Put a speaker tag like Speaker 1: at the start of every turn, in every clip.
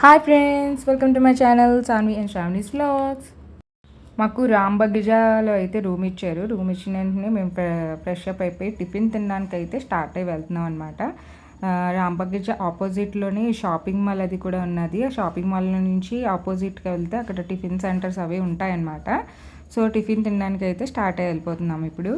Speaker 1: Hi friends welcome to my channel Sanvi and Shravani's blogs మాకు రామ్ బగిజాలో అయితే room ఇచ్చారు. Room ఇచ్చిన వెంటనే మేము ఫ్రెష్ అప్ అయిపోయి టిఫిన్ తినడానికి అయితే స్టార్ట్ అయి వెళ్తున్నాం అనమాట రామ్ బగిజా ఆపోజిట్లోనే షాపింగ్ మాల్ అది కూడా ఉన్నది. ఆ షాపింగ్ మాల్ నుంచి ఆపోజిట్కి వెళ్తే అక్కడ టిఫిన్ సెంటర్స్ అవి ఉంటాయన్నమాట. సో టిఫిన్ తినడానికి అయితే స్టార్ట్ అయి వెళ్ళిపోతున్నాం ఇప్పుడు.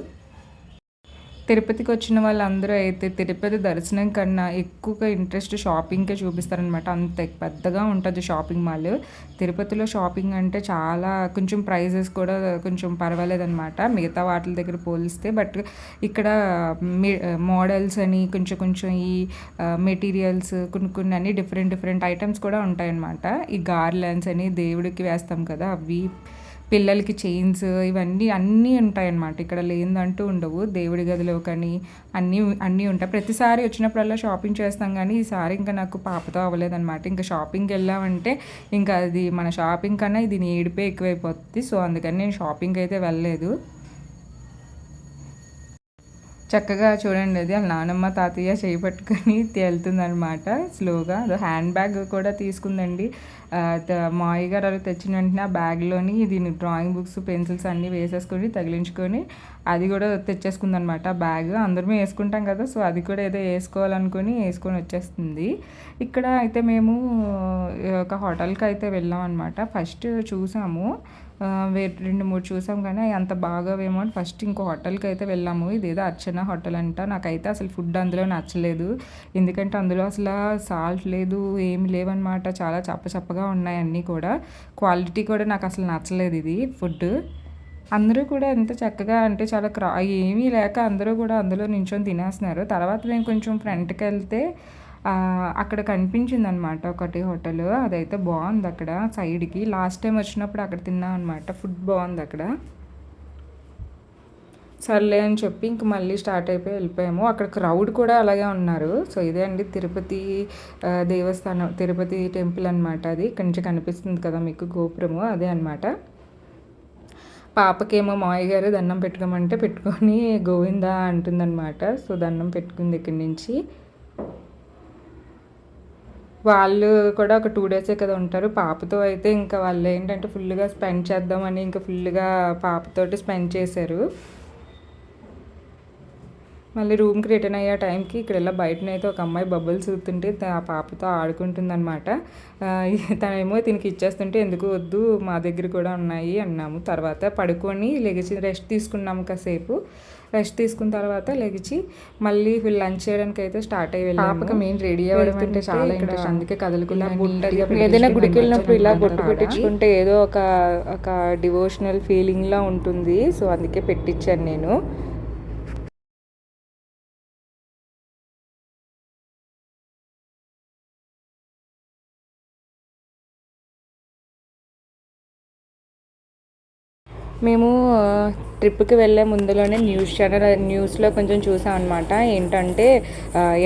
Speaker 1: తిరుపతికి వచ్చిన వాళ్ళందరూ అయితే తిరుపతి దర్శనం కన్నా ఎక్కువగా ఇంట్రెస్ట్ షాపింగ్కే చూపిస్తారనమాట అంత పెద్దగా ఉంటుంది షాపింగ్ మాల్. తిరుపతిలో షాపింగ్ అంటే చాలా కొంచెం ప్రైజెస్ కూడా కొంచెం పర్వాలేదన్నమాట. మిగతా వాటి దగ్గర పోలిస్తే బట్ ఇక్కడ మోడల్స్ అని కొంచెం కొంచెం ఈ మెటీరియల్స్ కొన్ని కొన్ని అన్ని డిఫరెంట్ డిఫరెంట్ ఐటమ్స్ కూడా ఉంటాయన్నమాట. ఈ గార్లెన్స్ అని దేవుడికి వేస్తాం కదా అవి పిల్లలకి చైన్స్ ఇవన్నీ అన్నీ ఉంటాయన్నమాట. ఇక్కడ లేదంటూ ఉండవు. దేవుడి గదిలో కానీ అన్నీ అన్నీ ఉంటాయి. ప్రతిసారి వచ్చినప్పుడల్లా షాపింగ్ చేస్తాం కానీ ఈసారి ఇంకా నాకు పాపతో అవ్వలేదన్నమాట. ఇంకా షాపింగ్కి వెళ్ళామంటే ఇంకా అది మన షాపింగ్ కన్నా ఇది ఏడిపే ఎక్కువైపోతుంది సో అందుకని నేను షాపింగ్ అయితే వెళ్ళలేదు. చక్కగా చూడండి అది వాళ్ళ నానమ్మ తాతయ్య చేయి పట్టుకొని తేలుతుందనమాట స్లోగా అదో హ్యాండ్ బ్యాగ్ కూడా తీసుకుందండి. మాయ గారు అలా తెచ్చిన వెంటనే ఆ బ్యాగ్లోని దీని డ్రాయింగ్ బుక్స్ పెన్సిల్స్ అన్నీ వేసేసుకొని తగిలించుకొని అది కూడా తెచ్చేసుకుందనమాట బ్యాగ్ అందరమే వేసుకుంటాం కదా సో అది కూడా ఏదో వేసుకోవాలనుకొని వేసుకొని వచ్చేస్తుంది. ఇక్కడ అయితే మేము ఒక హోటల్కి అయితే వెళ్ళాం అనమాట ఫస్ట్ చూసాము. రెండు మూడు చూసాం కానీ అంత బాగా ఏమో అని ఫస్ట్ ఇంకో హోటల్కి అయితే వెళ్ళాము. ఇదేదో అర్చన హోటల్ అంట. నాకైతే అసలు ఫుడ్ అందులో నచ్చలేదు. ఎందుకంటే అందులో అసలు సాల్ట్ లేదు ఏమి లేవన్నమాట. చాలా చప్ప చప్పగా ఉన్నాయి అన్నీ కూడా. క్వాలిటీ కూడా నాకు అసలు నచ్చలేదు ఇది ఫుడ్ అందరూ కూడా ఎంత చక్కగా అంటే చాలా క్రా ఏమీ లేక అందరూ కూడా అందులో నించొని తినేస్తున్నారు. తర్వాత మేము కొంచెం ఫ్రంట్కి వెళ్తే అక్కడ కనిపించింది అనమాట ఒకటి హోటల్. అదైతే బాగుంది అక్కడ సైడ్కి. లాస్ట్ టైం వచ్చినప్పుడు అక్కడ తిన్నాం అనమాట ఫుడ్ బాగుంది అక్కడ. సర్లే అని చెప్పి ఇంక మళ్ళీ స్టార్ట్ అయిపోయి వెళ్ళిపోయాము. అక్కడ క్రౌడ్ కూడా అలాగే ఉన్నారు. సో ఇదే అండి తిరుపతి దేవస్థానం తిరుపతి టెంపుల్ అనమాట అది. ఇక్కడి నుంచి కనిపిస్తుంది కదా మీకు గోపురము అదే అనమాట పాపకేమో మాయ గారు దండం పెట్టుకోమంటే పెట్టుకొని గోవిందా అంటుందన్నమాట. సో దండం పెట్టుకుంది ఇక్కడి నుంచి. వాళ్ళు కూడా ఒక టూ డేసే కదా ఉంటారు. పాపతో అయితే ఇంకా వాళ్ళు ఏంటంటే ఫుల్గా స్పెండ్ చేద్దామని ఇంకా ఫుల్గా పాపతోటి స్పెండ్ చేశారు. మళ్ళీ రూమ్కి రిటర్న్ అయ్యే టైంకి ఇక్కడ ఇలా బయటనైతే ఒక అమ్మాయి బబ్బుల్స్ చూస్తుంటే ఆ పాపతో ఆడుకుంటుంది అనమాట తనేమో దీనికి ఇచ్చేస్తుంటే ఎందుకు వద్దు మా దగ్గర కూడా ఉన్నాయి అన్నాము. తర్వాత పడుకొని లెగిచి రెస్ట్ తీసుకున్నాము కాసేపు. రెస్ట్ తీసుకున్న తర్వాత లెగిచి మళ్ళీ లంచ్ చేయడానికి అయితే స్టార్ట్ అయ్యి పాపకి మెయిన్ రెడీ అవ్వడం అంటే చాలా ఇంట్రెస్ట్ అందుకే కదలకుండా ఏదైనా గుడికి వెళ్ళినప్పుడు ఇలా బొట్టు పెట్టించుకుంటే ఏదో ఒక ఒక డివోషనల్ ఫీలింగ్లా ఉంటుంది. సో అందుకే పెట్టించాను నేను. మేము ట్రిప్కి వెళ్ళే ముందులోనే న్యూస్ ఛానల్ న్యూస్లో కొంచెం చూసాం అనమాట ఏంటంటే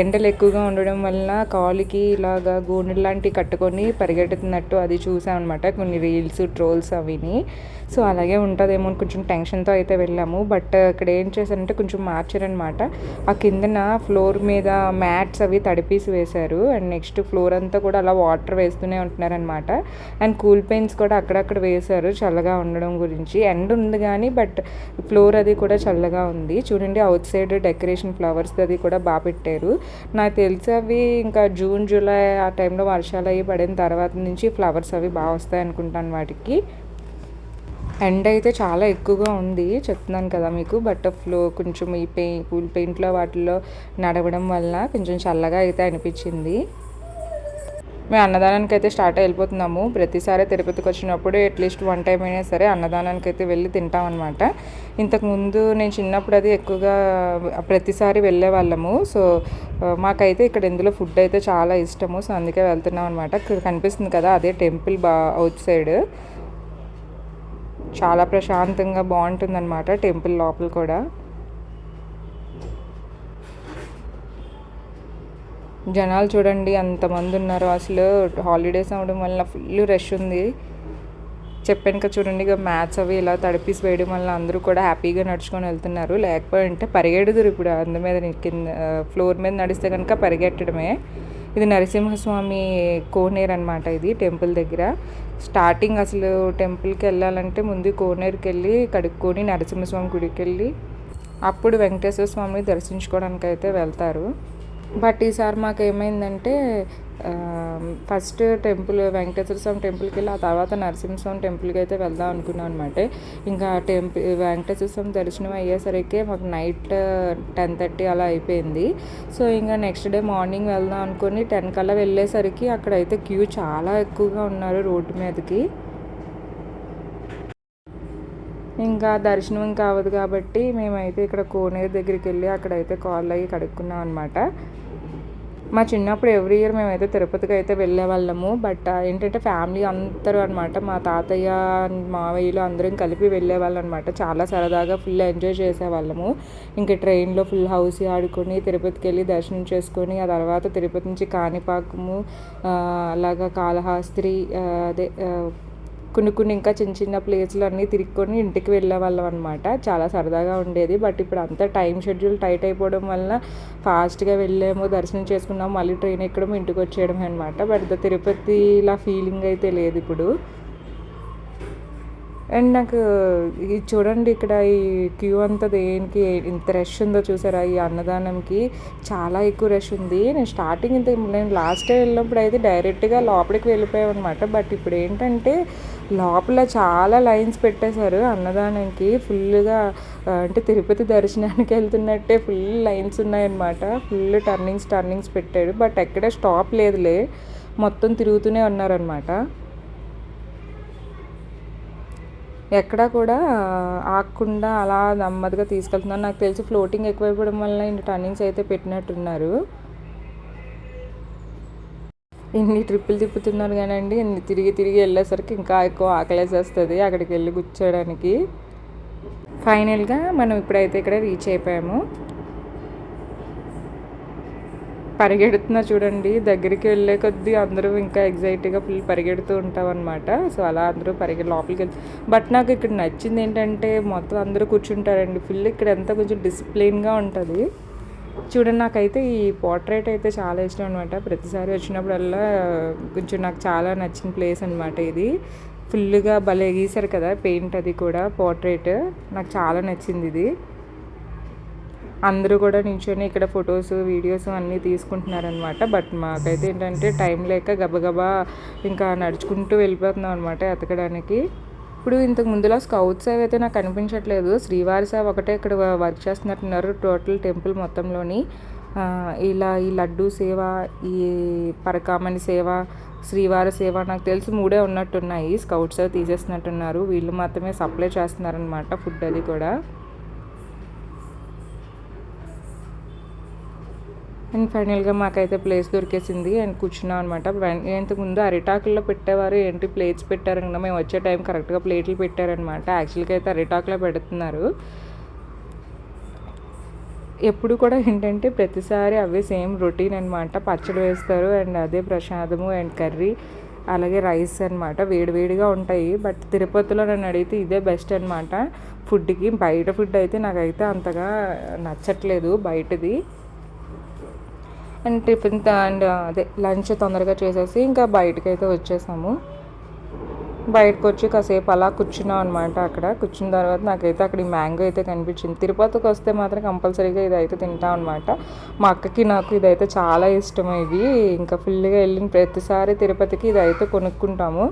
Speaker 1: ఎండలు ఎక్కువగా ఉండడం వల్ల కాలుకి ఇలాగా గోనెలు లాంటివి కట్టుకొని పరిగెడుతున్నట్టు అది చూసాం అనమాట కొన్ని రీల్స్ ట్రోల్స్ అవిని. సో అలాగే ఉంటుందేమో కొంచెం టెన్షన్తో అయితే వెళ్ళాము. బట్ ఇక్కడ ఏం చేశారంటే కొంచెం మార్చారనమాట ఆ కిందన ఫ్లోర్ మీద మ్యాట్స్ అవి తడిపీసి వేశారు. అండ్ నెక్స్ట్ ఫ్లోర్ అంతా కూడా అలా వాటర్ వేస్తూనే ఉంటున్నారనమాట అండ్ కూల్ పెయిన్స్ కూడా అక్కడక్కడ వేశారు చల్లగా ఉండడం గురించి. అండ్ ఎండ్ ఉంది కానీ బట్ ఫ్లోర్ అది కూడా చల్లగా ఉంది. చూడండి అవుట్ సైడ్ డెకరేషన్ ఫ్లవర్స్ అది కూడా బాగా పెట్టారు. నాకు తెలిసి అవి ఇంకా జూన్ జూలై ఆ టైంలో వర్షాలు అవి పడిన తర్వాత నుంచి ఫ్లవర్స్ అవి బాగా వస్తాయి అనుకుంటాను వాటికి. ఎండ్ అయితే చాలా ఎక్కువగా ఉంది చెప్తున్నాను కదా మీకు బట్ ఫ్లో కొంచెం ఈ పెయింట్ పూల్ పెయింట్లో వాటిల్లో నడవడం వల్ల కొంచెం చల్లగా అయితే అనిపించింది. మేము అన్నదానానికి అయితే స్టార్ట్ వెళ్ళిపోతున్నాము ప్రతిసారి తిరుపతికి వచ్చినప్పుడు అట్లీస్ట్ వన్ టైం అయినా సరే అన్నదానానికి అయితే వెళ్ళి తింటాం అనమాట ఇంతకుముందు నేను చిన్నప్పుడు అది ఎక్కువగా ప్రతిసారి వెళ్ళే వాళ్ళము. సో మాకైతే ఇక్కడ ఇందులో ఫుడ్ అయితే చాలా ఇష్టము. సో అందుకే వెళ్తున్నాం అనమాట కనిపిస్తుంది కదా అదే టెంపుల్ బా అవుట్ సైడ్. చాలా ప్రశాంతంగా బాగుంటుందన్నమాట టెంపుల్ లోపల కూడా. జనాలు చూడండి అంతమంది ఉన్నారు. అసలు హాలిడేస్ అవ్వడం వల్ల ఫుల్ రష్ ఉంది. చెప్పానుక చూడండి ఇక మ్యాథ్స్ అవి ఇలా తడిపీసి వేయడం వల్ల అందరూ కూడా హ్యాపీగా నడుచుకొని వెళ్తున్నారు. లేకపోతే పరిగెడుదురు ఇప్పుడు అందు మీద కింద ఫ్లోర్ మీద నడిస్తే కనుక పరిగెట్టడమే. ఇది నరసింహస్వామి కోనేరు అనమాట ఇది టెంపుల్ దగ్గర. స్టార్టింగ్ అసలు టెంపుల్కి వెళ్ళాలంటే ముందు కోనేరుకి వెళ్ళి కడుక్కొని నరసింహస్వామి గుడికి వెళ్ళి అప్పుడు వెంకటేశ్వర స్వామిని దర్శించుకోవడానికి అయితే వెళ్తారు. బట్ ఈసారి మాకు ఏమైందంటే ఫస్ట్ టెంపుల్ వెంకటేశ్వర స్వామి టెంపుల్కి వెళ్ళి ఆ తర్వాత నరసింహస్వామి టెంపుల్కి అయితే వెళ్దాం అనుకున్నాం అనమాట ఇంకా టెంపుల్ వెంకటేశ్వర స్వామి దర్శనం అయ్యేసరికి మాకు నైట్ టెన్ థర్టీ అలా అయిపోయింది. సో ఇంకా నెక్స్ట్ డే మార్నింగ్ వెళ్దాం అనుకుని టెన్ కల్లా వెళ్ళేసరికి అక్కడైతే క్యూ చాలా ఎక్కువగా ఉన్నారు రోడ్డు మీదకి. ఇంకా దర్శనం కావదు కాబట్టి మేమైతే ఇక్కడ కోనేరు దగ్గరికి వెళ్ళి అక్కడైతే కాళ్ళు అయ్యి కడుక్కున్నాం అనమాట మా చిన్నప్పుడు ఎవ్రీ ఇయర్ మేమైతే తిరుపతికి అయితే వెళ్ళే వాళ్ళము. బట్ ఏంటంటే ఫ్యామిలీ అందరూ అనమాట మా తాతయ్య మావయ్యలు అందరం కలిపి వెళ్ళేవాళ్ళు అనమాట చాలా సరదాగా ఫుల్ ఎంజాయ్ చేసేవాళ్ళము ఇంకా ట్రైన్లో ఫుల్ హౌస్ ఆడుకొని తిరుపతికి వెళ్ళి దర్శనం చేసుకొని ఆ తర్వాత తిరుపతి నుంచి కాణిపాకము అలాగా కాళహాస్త్రి అదే కొన్ని కొన్ని ఇంకా చిన్న చిన్న ప్లేస్లు అన్నీ తిరుక్కొని ఇంటికి వెళ్ళే వాళ్ళం అనమాట చాలా సరదాగా ఉండేది. బట్ ఇప్పుడు అంతా టైం షెడ్యూల్ టైట్ అయిపోవడం వల్ల ఫాస్ట్గా వెళ్ళాము దర్శనం చేసుకున్నాము మళ్ళీ ట్రైన్ ఎక్కడం ఇంటికి వచ్చేయడం అనమాట బట్ తిరుపతిలా ఫీలింగ్ అయితే లేదు ఇప్పుడు. అండ్ నాకు ఇది చూడండి ఇక్కడ ఈ క్యూ అంతా దేనికి ఇంత రష్ ఉందో చూసారా? ఈ అన్నదానంకి చాలా ఎక్కువ రష్ ఉంది. నేను స్టార్టింగ్ ఇంత నేను లాస్ట్ టైం వెళ్ళినప్పుడు అయితే డైరెక్ట్గా లోపలికి వెళ్ళిపోయాం అనమాట బట్ ఇప్పుడు ఏంటంటే లోపల చాలా లైన్స్ పెట్టేశారు అన్నదానంకి. ఫుల్గా అంటే తిరుపతి దర్శనానికి వెళ్తున్నట్టే ఫుల్ లైన్స్ ఉన్నాయన్నమాట. ఫుల్ టర్నింగ్స్ టర్నింగ్స్ పెట్టాడు బట్ ఎక్కడ స్టాప్ లేదులే. మొత్తం తిరుగుతూనే ఉన్నారనమాట ఎక్కడా కూడా ఆగకుండా అలా నెమ్మదిగా తీసుకెళ్తున్నారు నాకు తెలిసి ఫ్లోటింగ్ ఎక్కువైపోవడం వల్ల ఇంటి టర్నింగ్స్ అయితే పెట్టినట్టున్నారు. ఇన్ని ట్రిప్పులు తిప్పుతున్నారు కానండి ఇన్ని తిరిగి తిరిగి వెళ్ళేసరికి ఇంకా ఎక్కువ ఆకలేసేస్తుంది అక్కడికి వెళ్ళి కూర్చోడానికి. ఫైనల్గా మనం ఇప్పుడైతే ఇక్కడ రీచ్ అయిపోయాము. పరిగెడుతున్నా చూడండి. దగ్గరికి వెళ్ళే కొద్దీ అందరూ ఇంకా ఎగ్జైట్గా ఫుల్ పరిగెడుతూ ఉంటాం అనమాట సో అలా అందరూ పరిగె లోపలికి వెళ్తే బట్ నాకు ఇక్కడ నచ్చింది ఏంటంటే మొత్తం అందరూ కూర్చుంటారండి. ఫుల్ ఇక్కడ ఎంత కొంచెం డిసిప్లిన్గా ఉంటుంది. చూడండి నాకైతే ఈ పోర్ట్రేట్ అయితే చాలా ఇష్టం అనమాట ప్రతిసారి వచ్చినప్పుడల్లా కొంచెం నాకు చాలా నచ్చిన ప్లేస్ అనమాట ఇది. ఫుల్గా భలే గీశారు కదా పెయింట్ అది కూడా పోర్ట్రేట్. నాకు చాలా నచ్చింది ఇది. అందరూ కూడా నించొని ఇక్కడ ఫొటోస్ వీడియోస్ అన్నీ తీసుకుంటున్నారనమాట బట్ మాకైతే ఏంటంటే టైం లేక గబగబా ఇంకా నడుచుకుంటూ వెళ్ళిపోతున్నాం అనమాట ఎతకడానికి. ఇప్పుడు ఇంతకు ముందులో స్కౌట్స్ అవి అయితే నాకు కనిపించట్లేదు. శ్రీవారి సాబ్ ఒకటే ఇక్కడ వర్క్ చేస్తున్నట్టున్నారు టోటల్ టెంపుల్ మొత్తంలోని. ఇలా ఈ లడ్డు సేవ ఈ పరకామణి సేవ శ్రీవారి సేవ నాకు తెలిసి మూడే ఉన్నట్టున్నాయి. స్కౌట్స్ అవి తీసేస్తున్నట్టున్నారు. వీళ్ళు మాత్రమే సప్లై చేస్తున్నారనమాట ఫుడ్ అది కూడా. అండ్ ఫైనల్గా మాకైతే ప్లేస్ దొరికేసింది అండ్ కూర్చున్నాం అనమాట ఇంతకుముందు అరిటాకుల్లో పెట్టేవారు ఏంటి ప్లేట్స్ పెట్టారన్నా మేము వచ్చే టైం కరెక్ట్గా ప్లేట్లు పెట్టారనమాట యాక్చువల్గా అయితే అరిటాకులో పెడుతున్నారు. ఎప్పుడు కూడా ఏంటంటే ప్రతిసారి అవే సేమ్ రొటీన్ అనమాట పచ్చడి వేస్తారు అండ్ అదే ప్రసాదము అండ్ కర్రీ అలాగే రైస్ అనమాట వేడివేడిగా ఉంటాయి బట్ తిరుపతిలో నన్ను అడిగితే ఇదే బెస్ట్ అనమాట ఫుడ్కి బయట ఫుడ్ అయితే నాకైతే అంతగా నచ్చట్లేదు బయటది. అండ్ టిఫిన్ అండ్ అదే లంచ్ తొందరగా చేసేసి ఇంకా బయటకు అయితే వచ్చేసాము. బయటకు వచ్చి కాసేపు అలా కూర్చున్నాం అనమాట అక్కడ. కూర్చున్న తర్వాత నాకైతే అక్కడ ఈ మ్యాంగో అయితే కనిపించింది. తిరుపతికి వస్తే మాత్రం కంపల్సరీగా ఇదైతే తింటాం అనమాట మా అక్కకి నాకు ఇదైతే చాలా ఇష్టం. ఇది ఇంకా ఫుల్గా వెళ్ళిన ప్రతిసారి తిరుపతికి ఇది అయితే కొనుక్కుంటాము.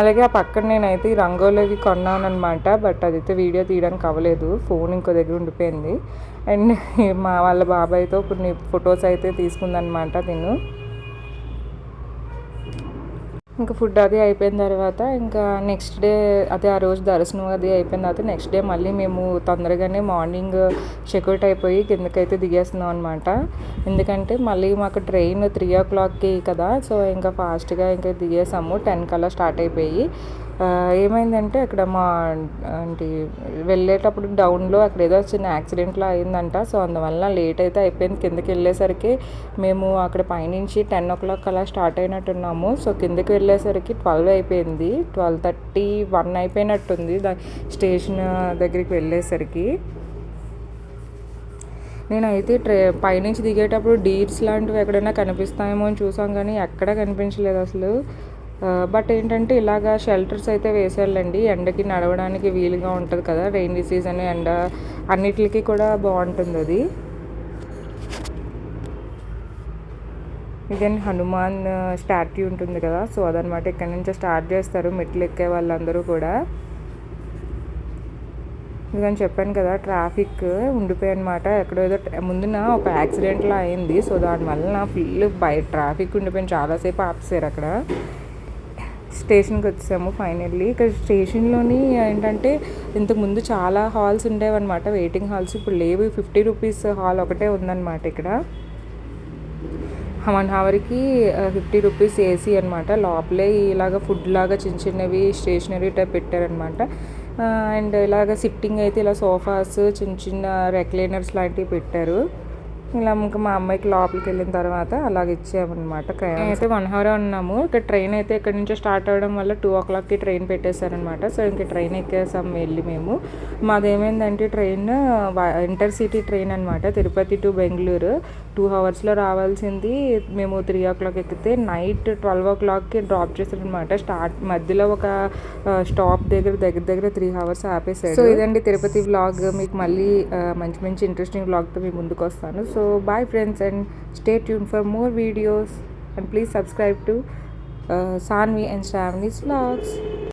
Speaker 1: అలాగే ఆ పక్కన నేనైతే ఈ రంగోలీవి కొన్నాను అనమాట బట్ అదైతే వీడియో తీయడానికి అవ్వలేదు. ఫోన్ ఇంకో దగ్గర ఉండిపోయింది. అండ్ మా వాళ్ళ బాబాయ్తో కొన్ని ఫొటోస్ అయితే తీసుకుందనమాట తిను. ఇంకా ఫుడ్ అది అయిపోయిన తర్వాత ఇంకా నెక్స్ట్ డే అదే ఆ రోజు దర్శనం అది అయిపోయిన తర్వాత నెక్స్ట్ డే మళ్ళీ మేము తొందరగానే మార్నింగ్ చెక్అవుట్ అయిపోయి కిందకైతే దిగేస్తున్నాం అనమాట ఎందుకంటే మళ్ళీ మాకు ట్రైన్ త్రీ ఓ క్లాక్కి కదా సో ఇంకా ఫాస్ట్గా ఇంకా దిగేసాము. టెన్ కల్లా స్టార్ట్ అయిపోయి ఏమైందంటే అక్కడ మా అంటే వెళ్ళేటప్పుడు డౌన్లో అక్కడ ఏదో చిన్న యాక్సిడెంట్లో అయిందంట. సో అందువల్ల లేట్ అయితే అయిపోయింది. కిందకి వెళ్ళేసరికి మేము అక్కడ పైనుంచి టెన్ ఓ క్లాక్ అలా స్టార్ట్ అయినట్టున్నాము. సో కిందకి వెళ్ళేసరికి ట్వెల్వ్ అయిపోయింది. ట్వెల్వ్ థర్టీ వన్ అయిపోయినట్టుంది స్టేషన్ దగ్గరికి వెళ్ళేసరికి. నేనైతే ట్రే పైనుంచి దిగేటప్పుడు డీర్స్ లాంటివి ఎక్కడైనా కనిపిస్తాయేమో అని చూసాం కానీ ఎక్కడ కనిపించలేదు అసలు. బట్ ఏంటంటే ఇలాగా షెల్టర్స్ అయితే వేసేయాలండి. ఎండకి నడవడానికి వీలుగా ఉంటుంది కదా రెయినీ సీజన్ ఎండ అన్నిటికీ కూడా బాగుంటుంది అది. దెన్ హనుమాన్ స్టాట్యూ ఉంటుంది కదా సో అదనమాట ఇక్కడ నుంచి స్టార్ట్ చేస్తారు మెట్లు ఎక్కే వాళ్ళందరూ కూడా. ఇదని చెప్పాను కదా ట్రాఫిక్ ఉండిపోయి అనమాట ఎక్కడో ఏదో ముందున ఒక యాక్సిడెంట్లో అయింది సో దానివల్ల నా ఫుల్ బై ట్రాఫిక్ ఉండిపోయిన చాలాసేపు ఆపేశారు అక్కడ. స్టేషన్కి వచ్చాము ఫైనల్లీ ఇక్కడ స్టేషన్లోని ఏంటంటే ఇంతకుముందు చాలా హాల్స్ ఉండేవన్నమాట. వెయిటింగ్ హాల్స్ ఇప్పుడు లేవు. ఫిఫ్టీ రూపీస్ హాల్ ఒకటే ఉందన్నమాట ఇక్కడ. వన్ అవర్కి ఫిఫ్టీ రూపీస్ ఏసీ అనమాట లోపలే ఇలాగ ఫుడ్ లాగా చిన్న చిన్నవి స్టేషనరీ టైప్ పెట్టారనమాట అండ్ ఇలాగ సిట్టింగ్ అయితే ఇలా సోఫాస్ చిన్న చిన్న రెక్లైనర్స్ లాంటివి పెట్టారు. ఇలా ఇంకా మా అమ్మాయికి లోపలికి వెళ్ళిన తర్వాత అలాగ ఇచ్చామన్నమాట ట్రైన్ అయితే వన్ అవర్ ఉన్నాము. ఇక్కడ ట్రైన్ అయితే ఇక్కడ నుంచి స్టార్ట్ అవ్వడం వల్ల టూ ఓ క్లాక్కి ట్రైన్ పెట్టేశారనమాట సో ఇంకా ట్రైన్ ఎక్కేసాం వెళ్ళి మేము. మాదేమైందంటే ట్రైన్ ఇంటర్ సిటీ ట్రైన్ అనమాట తిరుపతి టు బెంగళూరు. టూ అవర్స్లో రావాల్సింది. మేము త్రీ ఓ క్లాక్ ఎక్కితే నైట్ ట్వెల్వ్ ఓ క్లాక్కి డ్రాప్ చేశారనమాట స్టార్ట్ మధ్యలో ఒక స్టాప్ దగ్గర దగ్గర దగ్గర త్రీ అవర్స్ ఆపేసారు సో ఇదండి తిరుపతి వ్లాగ్. మీకు మళ్ళీ మంచి మంచి ఇంట్రెస్టింగ్ వ్లాగ్తో మీ ముందుకు వస్తాను. So So bye friends and stay tuned for more videos and please subscribe to uh, Sanvi and Shravani's vlogs.